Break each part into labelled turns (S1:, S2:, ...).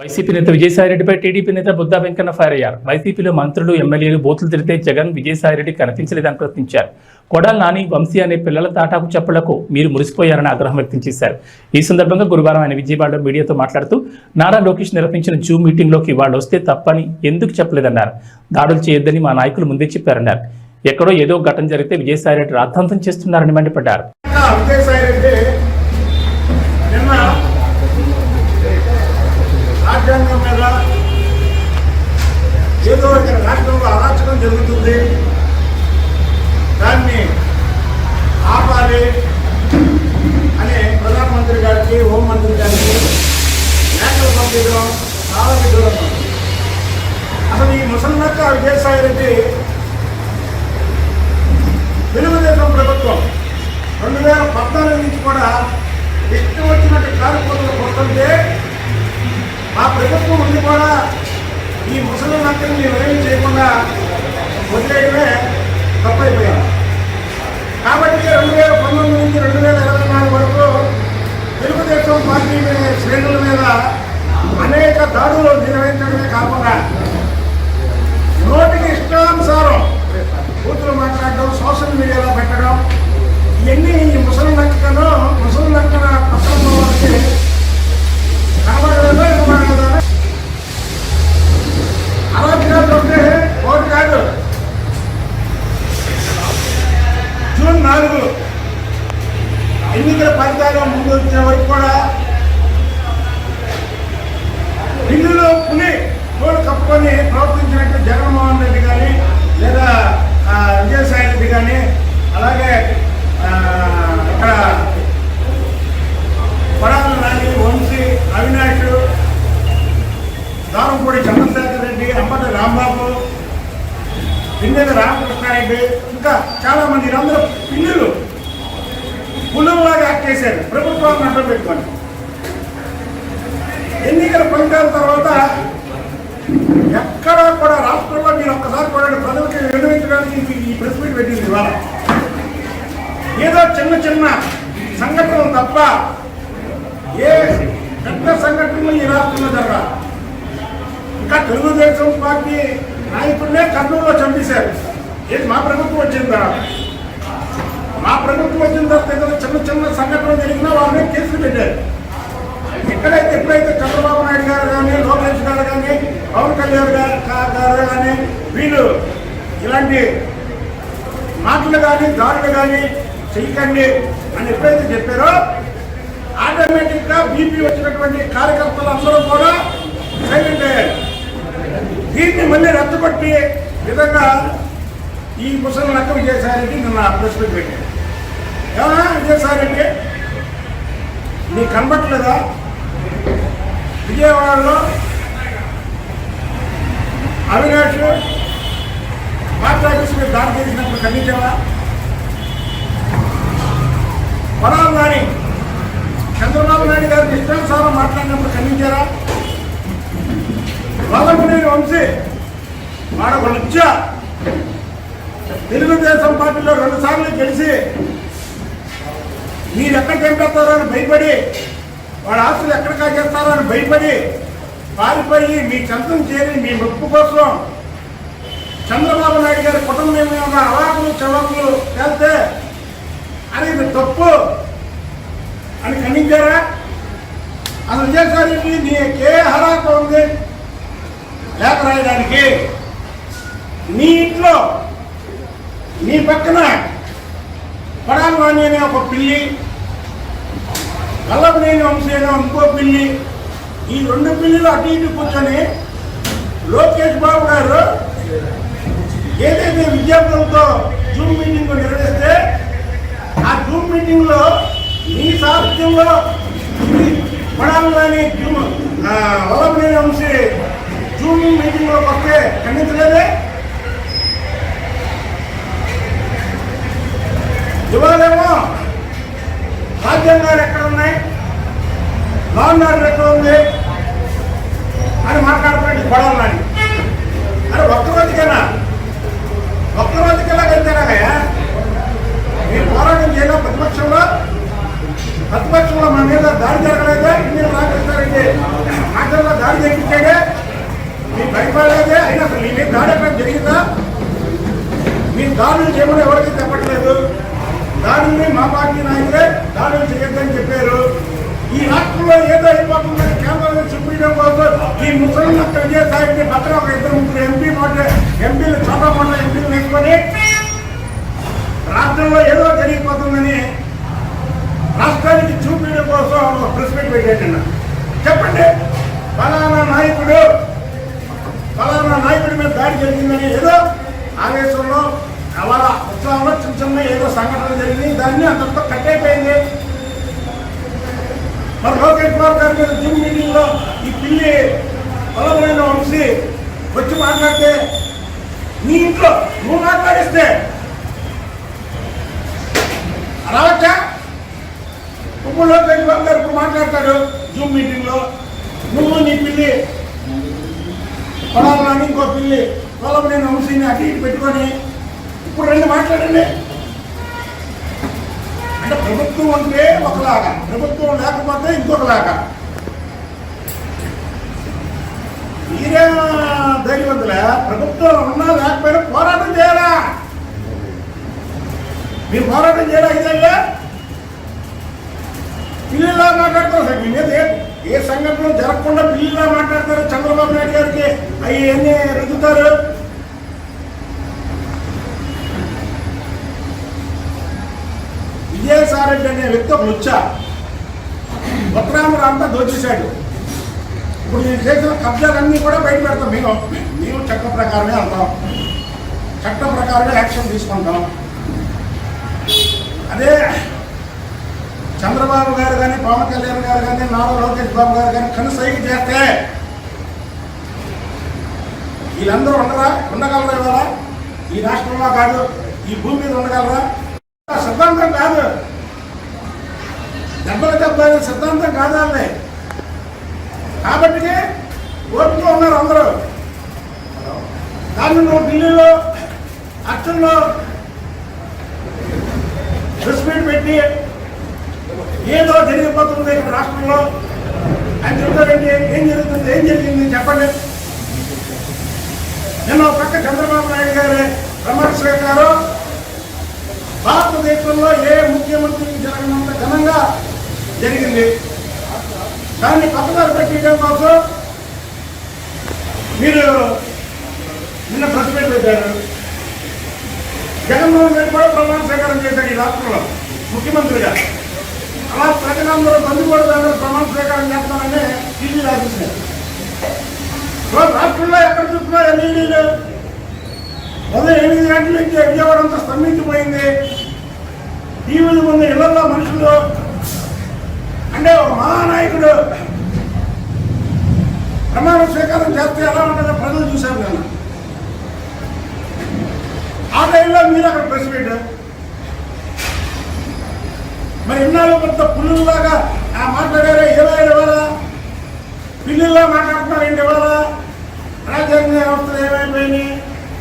S1: YCP నేత విజయసాయిరెడ్డిపై TDP నేత Buddha Venkanna fire అయ్యారు. వైసీపీలో మంత్రులు ఎమ్మెల్యేలు బూతులు తిరితే జగన్ విజయసాయిరెడ్డి కనిపించలేదని ప్రశ్నించారు. కొడాల నాని వంశీ అనే పిల్లల తాటాకు చెప్పులకు మీరు మురిసిపోయారని ఆగ్రహం వ్యక్తం చేశారు. ఈ సందర్భంగా గురువారం ఆయన విజయవాడలో మీడియాతో మాట్లాడుతూ నారా లోకేష్ నిర్వహించిన జూమ్ మీటింగ్లోకి వాళ్ళు వస్తే తప్పని ఎందుకు చెప్పలేదన్నారు? దాడులు చేయొద్దని మా నాయకులు ముందే చెప్పారన్నారు. ఎక్కడో ఏదో ఘటన జరిగితే విజయసాయిరెడ్డి రాద్ధాంతం చేస్తున్నారని మండిపడ్డారు.
S2: రాజ్యాంగం మీద ఏదో ఇక్కడ రాష్ట్రంలో అరాచకం జరుగుతుంది. దాన్ని ఆపాలి అని ప్రధానమంత్రి గారికి హోంమంత్రి గారికి లేఖలు పంపించడం చాలా విదూరం అసలు ఈ ముసలినక్క విజయసాయి రెడ్డి తెలుగుదేశం ప్రభుత్వం రెండు వేల పద్నాలుగు నుంచి కూడా ఇష్టం వచ్చినట్టు కార్యక్రమాలు కొడుతుంటే మా ప్రభుత్వం ఉంది కూడా. ఈ ముసలి నక్కల్ని ఏమీ చేయకుండా వదిలేయడమే తప్పైపోయాం కాబట్టి రెండు వేల పంతొమ్మిది నుంచి రెండు వేల ఇరవై నాలుగు వరకు తెలుగుదేశం పార్టీ శ్రేణుల మీద అనేక దాడులు నిర్వహించడమే కాకుండా నోటికి ఇష్టానుసారం కూతురు మాట్లాడడం సోషల్ మీడియాలో పెట్టడం ఇవన్నీ ఈ ముసలి లెక్కను ముసలి లెక్కన పత్రంలో వాళ్ళకి కనబడలేదో కనబడలేదో అరాజకాలు ఉంటే ఒకటి కాదు జూన్ నాలుగు ఎన్నికల ఫలితాలు ముందు వచ్చే వరకు కూడా బిల్లులో పులి తోడు కప్పుకొని ప్రవర్తించినట్టు జగన్మోహన్ రెడ్డి కానీ లేదా ఆ, విజయసాయి రెడ్డి కానీ అలాగే ఆ, ఇక్కడ పడాల నాని వంశీ అవినాష్ దారంపూడి చంద్రశేఖర్ రెడ్డి అంబటి రాంబాబు పిన్నెల రామకృష్ణారెడ్డి ఇంకా చాలా మంది వీరందరూ పిల్లలు పులులాగా యాక్ట్ చేశారు. ప్రభుత్వాన్ని అడ్డం పెట్టుకొని ఎన్నికల ఫలితాల తర్వాత ఎక్కడా కూడా రాష్ట్రంలో మీరు ఒక్కసారి కూడా ప్రజలకు వినియోగించడానికి ఈ ప్రెస్ మీట్ పెట్టింది ఇవాళ. ఏదో చిన్న చిన్న సంఘటనలు తప్ప ఏ పెద్ద సంఘటనలు ఈ రాష్ట్రంలో జరగాలి ఇంకా తెలుగుదేశం పార్టీ నాయకుడినే కర్నూలులో చంపేశారు. ఏది మా ప్రభుత్వం వచ్చిందా మా ప్రభుత్వం వచ్చిన తర్వాత ఏదైనా చిన్న చిన్న సంఘటన జరిగినా వాళ్ళని కేసులు పెట్టారు. ఎక్కడైతే ఎప్పుడైతే చంద్రబాబు నాయుడు గారు కానీ లోకేష్ గారు కానీ పవన్ కళ్యాణ్ గారు కా- గారు కానీ వీళ్ళు ఇలాంటి మాటలు కానీ దాడులు కానీ చెయ్యకండి అని ఎప్పుడైతే చెప్పారో ఆటోమేటిక్గా బీపీ వచ్చినటువంటి కార్యకర్తలు అందరూ కూడా సైలెంట్ అయ్యారు. దీన్ని మళ్ళీ రద్దుపట్టి విధంగా ఈ ముసలి నక్క విజయసాయిరెడ్డి నిన్న ప్రెస్ మీట్ పెట్టారు. ఏమన్నా విజయసాయిరెడ్డి? నీకు కనబట్టలేదా? విజయవాడలో అవినాష్ పార్టీ ఆఫీస్ మీద దాడి చేసినప్పుడు ఖండించావా పరాలు నాని చంద్రబాబు నాయుడు గారికి ఇష్టానుసారం మాట్లాడినప్పుడు ఖండించారా? వల్లభనేని వంశీ వాడొక లుచ్చ తెలుగుదేశం పార్టీలో రెండు సార్లు గెలిచి మీరు ఎక్కడ చంపేస్తారో అని భయపడి వాడు ఆస్తులు ఎక్కడ కాజేస్తారో అని భయపడి పారిపోయి మీ కంతం చేరి మీ ముప్పు కోసం చంద్రబాబు నాయుడు గారి కుటుంబం ఉన్న అవాకులు చవాకులు చేస్తే అనేది ఇది తప్పు అని ఖండించారా? అసలు విజయసాయి నీకే హరాక ఉంది? లేఖ రాయడానికి మీ ఇంట్లో మీ పక్కన పడాలవాణి అనే ఒక పిల్లి కల్లపనేని వంశీ అనే ఇంకో పిల్లి ఈ రెండు పిల్లిలు అటు ఇటు కూర్చొని లోకేష్ బాబు గారు ఏదైతే విద్యార్థులతో జూమ్ మీటింగ్ నిర్వహిస్తే ఆ జూమ్ మీటింగ్లో మీ సాహిత్యంలో పడాలని జూమ్ వల్లభనేని వంశీ జూమ్ మీటింగ్లోకి వస్తే ఖండించలేదే? ఇవాళేమో రాజ్యాంగాలు ఎక్కడ ఉన్నాయి? లా అండ్ ఆర్డర్ ఎక్కడ ఉంది? అని మాట్లాడుతున్నాడు గొడవలని అరే ఒక్క రోజుకేనా ఒక్క రోజుకెలా వెళ్తారా మీరు పోరాటం చేయడం ప్రతిపక్షంలో? ప్రతిపక్షంలో మన మీద దాడి జరగలేదా? ఇండియన్ రాకేస్తారంటే ఆటల్లో దాడి చేయించాడే? భయపడలేదే అయినా అసలు మీ దాడి ఎక్కడ జరిగిందా? మీరు దాడులు చేయమని ఎవరికి చెప్పట్లేదు? దాడుల్ని మా పార్టీ నాయకులే దాడులు చేయొద్దని చెప్పారు. ఈ రాష్ట్రంలో ఏదో అయిపోతుందని కేంద్రం సుప్రీం కోసం ఈ ముసలి విజయసాయిని పక్కన ఒక ఇద్దరు ముగ్గురు ఎంపీ మాట ఎంపీలు చాలా మండల ఎంపీలు వేసుకొని రాష్ట్రంలో ఏదో జరిగిపోతుందని రాష్ట్రానికి చూపించడం కోసం ఒక ప్రెస్ మీట్ పెట్టేటన్నా చెప్పండి ఫలానా నాయకుడు ఫలానా నాయకుడి మీద దాడి జరిగిందని ఏదో ఆవేశంలో అలా ఉత్సాహంలో చిన్న చిన్న ఏదో సంఘటన జరిగింది దాన్ని అంతటితో కట్టయిపోయింది మరి లోకేష్ కుమార్ గారి మీద జిమ్ మీటింగ్లో ఈ పిల్లి పొలమైన వంశీ వచ్చి మాట్లాడితే నీ ఇంట్లో నువ్వు మాట్లాడిస్తే రావచ్చా? ఇప్పుడు లోకేష్ కుమార్ గారు ఇప్పుడు మాట్లాడతాడు జూమ్ మీటింగ్లో నువ్వు నీ పిల్లి పొలాలను ఇంకో పిల్లి పొలం నేను వంశీని అటు ఇటు పెట్టుకొని ఇప్పుడు రెండు మాట్లాడండి. అంటే ప్రభుత్వం ఉంటే ఒకలాగా ప్రభుత్వం లేకపోతే ఇంకొకలాగా. మీరే ధైర్యవంతులే? ప్రభుత్వం ఉన్నా లేకపోయినా పోరాటం చేయాలా? మీరు పోరాటం చేయాలా ఇదయ్యా పిల్లలా మాట్లాడతారు సార్ మీ మీద ఏ- ఏ సంఘటన జరగకుండా పిల్లలా మాట్లాడతారు చంద్రబాబు నాయుడు గారికి. అవి ఎన్ని రుద్దుతారు విజయసారెడ్డి అనే వ్యక్తి ఒక లుచ్చా ఉత్తరాంధ్ర అంతా దోచేశాడు. ఇప్పుడు నేను చేసిన కబ్జాలన్నీ కూడా బయట పెడతాం. మేము మేము చట్ట ప్రకారమే అంటాం చట్ట ప్రకారమే యాక్షన్ తీసుకుంటాం. అదే చంద్రబాబు గారు కానీ పవన్ కళ్యాణ్ గారు కానీ నారా లోకేష్ బాబు గారు కానీ కనుసైకి చేస్తే వీళ్ళందరూ ఉండరా? ఉండగలరా ఇవాళ? ఈ రాష్ట్రంలో కాదు ఈ భూమి మీద ఉండగలరా? సిద్ధాంతం కాదు. దెబ్బలు దెబ్బ సిద్ధాంతం కాదు వాళ్ళే కాబట్టి ఓట్లో ఉన్నారు అందరూ. దాన్ని నువ్వు ఢిల్లీలో అచ్చంలో ప్రెస్ పెట్టి ఏదో జరిగిపోతుంది రాష్ట్రంలో. అని చెప్తారంటే ఏం జరుగుతుంది? ఏం జరిగింది? చెప్పండి. నిన్న ఒక పక్క చంద్రబాబు నాయుడు గారే. ప్రమాణ గారు భారతదేశంలో ఏ ముఖ్యమంత్రికి జరగనంత ఘనంగా జరిగింది. దాన్ని పక్కదారి పెట్టడం కోసం మీరు నిన్న ప్రెస్ మీట్ పెట్టారు. జగన్మోహన్ రెడ్డి కూడా ప్రమాణ స్వీకారం చేశాడు ఈ రాష్ట్రంలో ముఖ్యమంత్రిగా. అలా ప్రజలందరూ బంధుకోవడం ప్రమాణ స్వీకారం చేస్తానని టీవీ రాసేసారు రాష్ట్రంలో ఎక్కడ చూసినా ఎల్ఈడీలు ఉదయం ఎనిమిది గంటల నుంచి విజయవాడ అంతా స్తంభించిపోయింది. టీవీల ముందు ఇళ్ళలో మనుషులు. అంటే ఒక మహానాయకుడు ప్రమాణ స్వీకారం చేస్తే ఎలా ఉంటుందో ప్రజలు చూశారు నేను ఆ టైంలో మీరు అక్కడ ప్రెస్ మీట్. మరి ఇన్నాళ్ళు కొంత పుల్లులాగా ఆ మాట్లాడారే? ఏమైనా ఇవ్వాలా? పిల్లుల్లో మాట్లాడుతున్నారు ఏంటి ఇవ్వాలా? రాజ్యాంగ వ్యవస్థలు ఏమైపోయినాయి?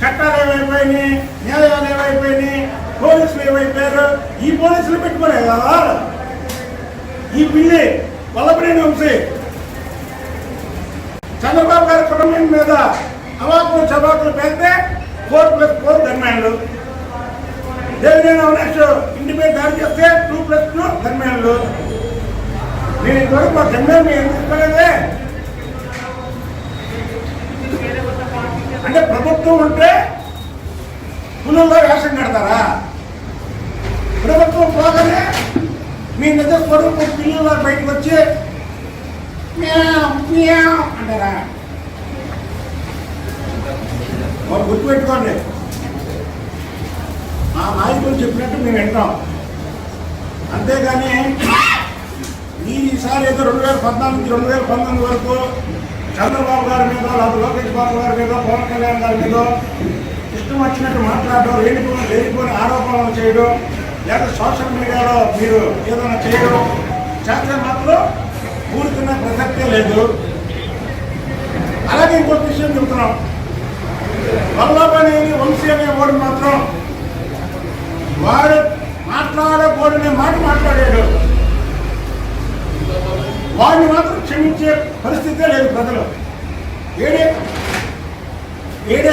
S2: చట్టాలు ఏమైపోయినాయి? న్యాయాలు ఏమైపోయినాయి? పోలీసులు ఏమైపోయారు? ఈ పోలీసులు పెట్టుకునే కదా ఈ పిల్లి వల్లపనేని వంశీ. చంద్రబాబు గారి కుటుంబం మీద అవాకులు చబాకులు పెడితే ఫోర్ ప్లస్ ఫోర్ ధర్మాలు దేవినేని అవినాష్ ఇంటి మీద దాడి చేస్తే టూ ప్లస్ టూ ధర్మాలు నేను ఇంతవరకు మా ధర్మాన్ని ఎందుకు అంటే ప్రభుత్వం ఉంటే పులుల్లో వేషం కడతారా ప్రభుత్వం పోగానే మీ నిజ స్వరూపం పిల్లల బయటకు వచ్చి అంటారా? వాళ్ళు గుర్తుపెట్టుకోండి. ఆ నాయకులు చెప్పినట్టు మేము వింటాం. అంతేగాని ఈసారి ఏదో రెండు వేల పద్నాలుగు నుంచి రెండు వేల పంతొమ్మిది వరకు చంద్రబాబు గారి మీద లేదా లోకేష్ బాబు గారి మీద పవన్ కళ్యాణ్ గారి మీద ఇష్టం వచ్చినట్టు మాట్లాడడం లేనిపోని లేనిపోని ఆరోపణలు చేయడం లేదా సోషల్ మీడియాలో మీరు ఏదైనా చేయడం చేస్తే మాత్రం ఊరుకునే ప్రసక్తే లేదు. అలాగే ఇంకొక విషయం చెబుతున్నాం వల్లభనేని వంశీ అనే వాడు మాత్రం వాడు మాట్లాడకూడనే మాట మాట్లాడాడు. వాడిని మాత్రం క్షమించే పరిస్థితే లేదు ప్రజలు. ఏడే ఏడే